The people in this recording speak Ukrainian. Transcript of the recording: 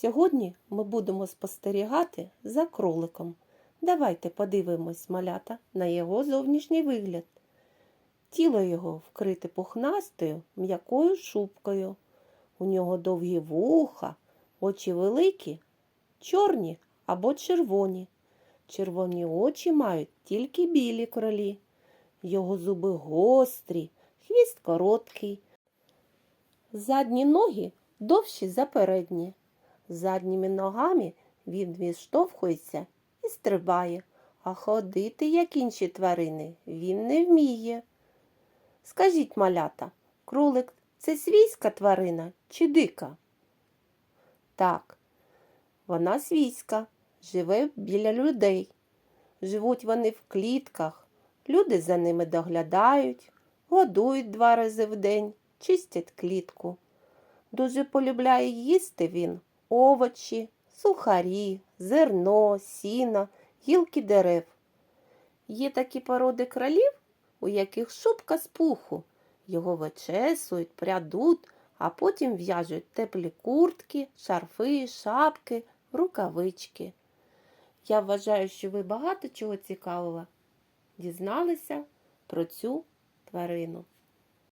Сьогодні ми будемо спостерігати за кроликом. Давайте подивимось малята на його зовнішній вигляд. Тіло його вкрите пухнастою м'якою шубкою. У нього довгі вуха, очі великі, чорні або червоні. Червоні очі мають тільки білі кролі. Його зуби гострі, хвіст короткий. Задні ноги довші за передні. Задніми ногами він відштовхується і стрибає, а ходити, як інші тварини, він не вміє. Скажіть, малята, кролик це свійська тварина чи дика? Так, вона свійська, живе біля людей. Живуть вони в клітках, люди за ними доглядають, годують два рази в день, чистять клітку. Дуже полюбляє їсти він овочі, сухарі, зерно, сіна, гілки дерев. Є такі породи кролів, у яких шубка з пуху. Його вичесують, прядуть, а потім в'яжуть теплі куртки, шарфи, шапки, рукавички. Я вважаю, що ви багато чого цікавого дізналися про цю тварину.